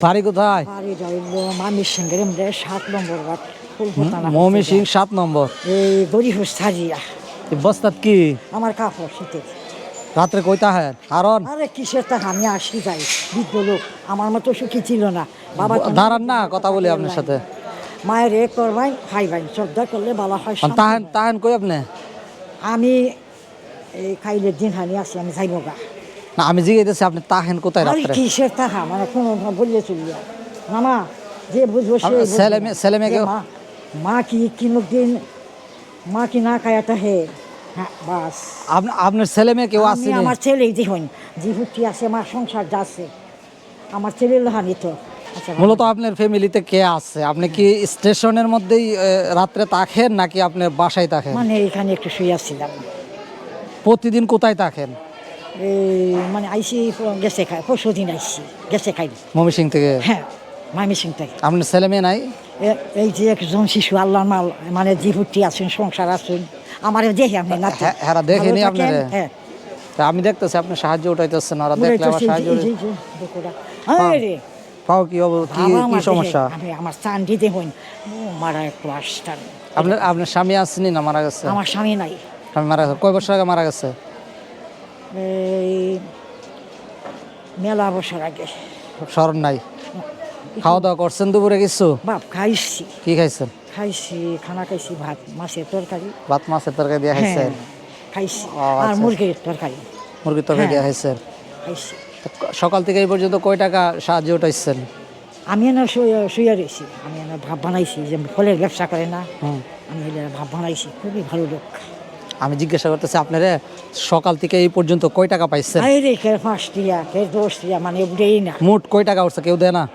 বাড়ি কোথায়? মামির সঙ্গে সাত নম্বর মমি সিং সাত নম্বর। এই সাজিয়া। এই বস্তাত কি? আমার কাপড় শীতের রাত্রে কইতা হ্যাঁ কারণ আরে কিসের তা আমি আসি যাই। বৃদ্ধ লোক আমার মতো সুখী ছিল না। বাবা তো- দাঁড়ান না কথা বলি আপনার সাথে। মায়ের এ করবাই খাই ভাই শ্রদ্ধা করলে বালা হয় তাহেন তাহেন কই আপনি? আমি এই খাইলে দিন হানি আছি আমি যাইব গা। না আমি জিজ্ঞেস আপনি তাহেন কোথায় রাত্রে? কিসের তাহা মানে কোনো বললে চলিয়া না মা যে বুঝব সে আপনার। ছেলে মেয়ে- ছেলে মেয়েকে- মা কি কিনুক দিন মা কি না খায় হে? হ্যাঁ বাস। আপনি- আপনার ছেলে মেয়ে কেউ আসেনি আমার ছেলেই দেখুন জিহুটি আছে আমার সংসার যাচ্ছে আমার ছেলে লোহানি তো আচ্ছা মূলত আপনার ফ্যামিলিতে কে আছে? আপনি কি স্টেশনের মধ্যেই রাত্রে তাকেন নাকি আপনি বাসায় তাকেন মানে এখানে একটু শুয়েছিলাম প্রতিদিন কোথায় তাকেন এই মানে আইসি গেছে খাই পরশু দিন আইসি গেছে খাই মমি সিং থেকে? হ্যাঁ থেকে। আপনার ছেলে মেয়ে নাই? এই যে একজন শিশু আল্লাহর মাল মানে জিহুটি আছেন সংসার আছেন আমার দেখে আপনি না হ্যাঁ, হ্যাঁ, দেখেনি আপনারে? হ্যাঁ। তা আমি দেখতেছি আপনি সাহায্য উঠাইতেছেন ওরা দেখলে আমার সাহায্য রে। পাও কি কি কি সমস্যা? আমি আমার চান্দি দেখুন মারা একটু আসতাম। আপনার আপনার স্বামী আসেনি না মারা গেছে? আমার স্বামী নাই। স্বামী মারা গেছে। কয় বছর আগে মারা গেছে? এই মেলা বছর আগে। স্মরণ নাই। খাওয়া দাওয়া করছেন দুপুরে কিছু? বাপ খাইছি। কি খাইছেন? খাইছি খানা খাইছি ভাত মাছের তরকারি। ভাত মাছের তরকারি দিয়ে হ্যাঁ খাইছেন খাইছি। ও, আর আচ্ছা। মুরগির তরকারি। মুরগির তরকারি দিয়ে হ্যাঁ। খাইছেন? খাইছি। সকাল থেকে এই পর্যন্ত কয় টাকা সাহায্য উঠাইছেন? আমি এনে শুয়ে রয়েছি। আমি এনে ভাব বানাইছি যে ফলের ব্যবসা করে না। আমি ভাব বানাইছি। খুবই ভালো লোক। আমি জিজ্ঞাসা করতেছি আপনারা সকাল থেকে এই পর্যন্ত কয় টাকা পাইছেন? পাঁচ টিয়া কে দশ টিয়া মানে উঠেই না। মোট কয় টাকা উঠছে কেউ দেয় না?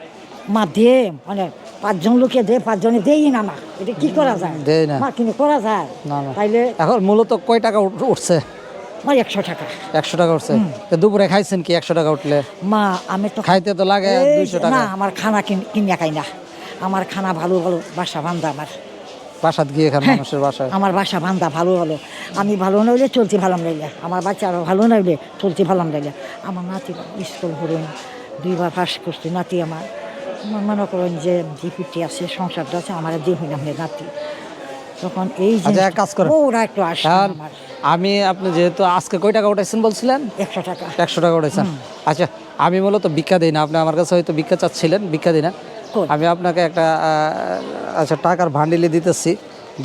মা দে মানে পাঁচজন লোকে দে পাঁচজনে দেই না না এটা কি করা যায়? দেয় না। মা কিন্তু করা যায়। না না। তাইলে এখন মূলত কয় টাকা উঠ- উঠছে? আমার একশো টাকা। একশো টাকা উঠছে? তো দুপুরে খাইছেন কি একশো টাকা উঠলে? মা আমি তো খাইতে তো লাগে দুইশো টাকা। না আমার খানা কিন- খাই না। আমার খানা ভালো ভালো বাসা বান্ধা আমার। বাসাত গিয়ে খান হ্যাঁ। মানুষের বাসায়। আমার বাসা বান্ধা ভালো হলো। আমি ভালো নইলে চলতে ভালো নইলে। আমার বাচ্চা বাচ্চারা ভালো নইলে চলতে ভালো নইলে। আমার নাতি স্কুল হরুন দুইবার পাস করছে নাতি আমার। মনে করেন যে জিপিটি আছে সংসারটা আছে আমার দিয়ে হইলাম নাতি। তখন এই যে আচ্ছা, কাজ করেন। ওরা একটু আসে আমি আপনি যেহেতু আজকে কয় টাকা উঠাইছেন বলছিলেন? একশো টাকা। একশো টাকা উঠাইছেন। আচ্ছা আমি মূলত ভিক্ষা দিই না। আপনি আমার কাছে হয়তো ভিক্ষা চাচ্ছিলেন ভিক্ষা দিই না? আমি আপনাকে একটা আচ্ছা টাকার ভান্ডিলে দিতেছি।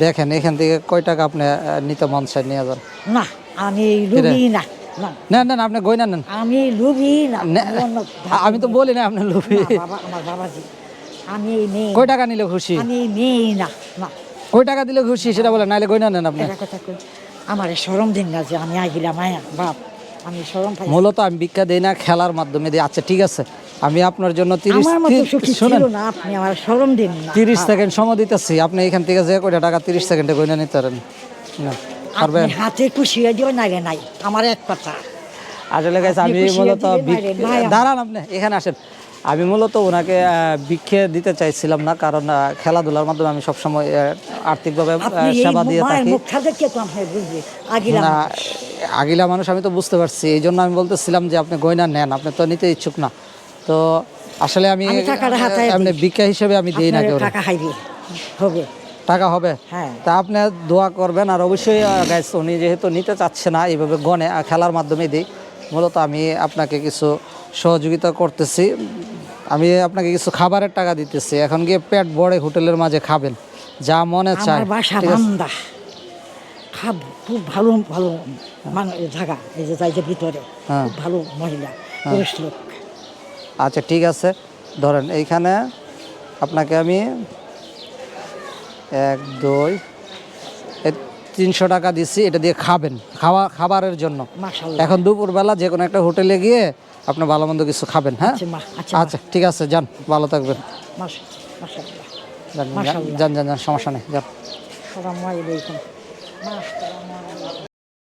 দেখেন এখান থেকে কয় টাকা আপনি নিতে মন চাই নিয়ে যান? না আমি লুবি না। না। নেন আপনি গয়না নেন। আমি লুবি না আমি তো বলি না আপনি লুবি আমার বাবাজি আমি মেয়ে কয় টাকা নিলে খুশি? আমি মেয়ে না না। কয় টাকা দিলে খুশি সেটা বলে নাইলে গয়না নেন আপনি। আমার সরম দিন না যে আমি আগিলাম মায়া বাপ। আমি পাই। মূলত আমি ভিক্ষা দিই না খেলার মাধ্যমে দিই। আচ্ছা ঠিক আছে। আমি আপনার জন্য তিরিশ আমার মতো সুখী ছিল না আপনি আমার সরম দিন না। তিরিশ সেকেন্ড সময় দিতেছি। আপনি এখান থেকে যে কয়টা টাকা তিরিশ সেকেন্ডে গয়না নিতে পারেন। না, পারবেন? হাতে খুশি হয়ে দিও নাইলে নাই। আমার এক কথা। আসলে গাইস আমি মূলত দিলে ভিক- বাইরে, নাই। আমার। দাঁড়ান আপনি এখানে আসেন। আমি মূলত ওনাকে ভিক্ষে দিতে চাইছিলাম না কারণ খেলাধুলার মাধ্যমে আমি সবসময় আর্থিকভাবে সেবা দিয়ে থাকি। আপনি আগিলা মানুষ আমি তো বুঝতে পারছি। এই জন্য আমি বলতেছিলাম যে আপনি গয়না নেন আপনি তো নিতে ইচ্ছুক না। তো আসলে আমি। এমনি ভিক্ষা হিসেবে আমি দিই না কেউ টাকা হবে। টাকা হবে? হ্যাঁ। তা আপনি দোয়া করবেন আর অবশ্যই গাইস উনি যেহেতু নিতে চাচ্ছে না এইভাবে গনে খেলার মাধ্যমে দিই। মূলত আমি আপনাকে কিছু সহযোগিতা করতেছি। আমি আপনাকে কিছু খাবারের টাকা দিতেছি। এখন গিয়ে পেট বড়ে হোটেলের মাঝে খাবেন। যা মনে চায় বাসা ঠিক খাব খুব ভালো ভালো জায়গা এই যে যাই যে ভিতরে হ্যাঁ। খুব ভালো মহিলা পুরুষ লোক। আচ্ছা ঠিক আছে। ধরেন এইখানে আপনাকে আমি এক দুই তিনশো টাকা দিচ্ছি এটা দিয়ে খাবেন খাওয়া খাবারের জন্য। এখন দুপুরবেলা যে কোনো একটা হোটেলে গিয়ে আপনি ভালো মন্দ কিছু খাবেন হ্যাঁ? আচ্ছা, আচ্ছা, আচ্ছা ঠিক আছে যান ভালো থাকবেন। যান, যান, যান যান যান সমস্যা নেই যান। আলাইকুম মাশাআল্লাহ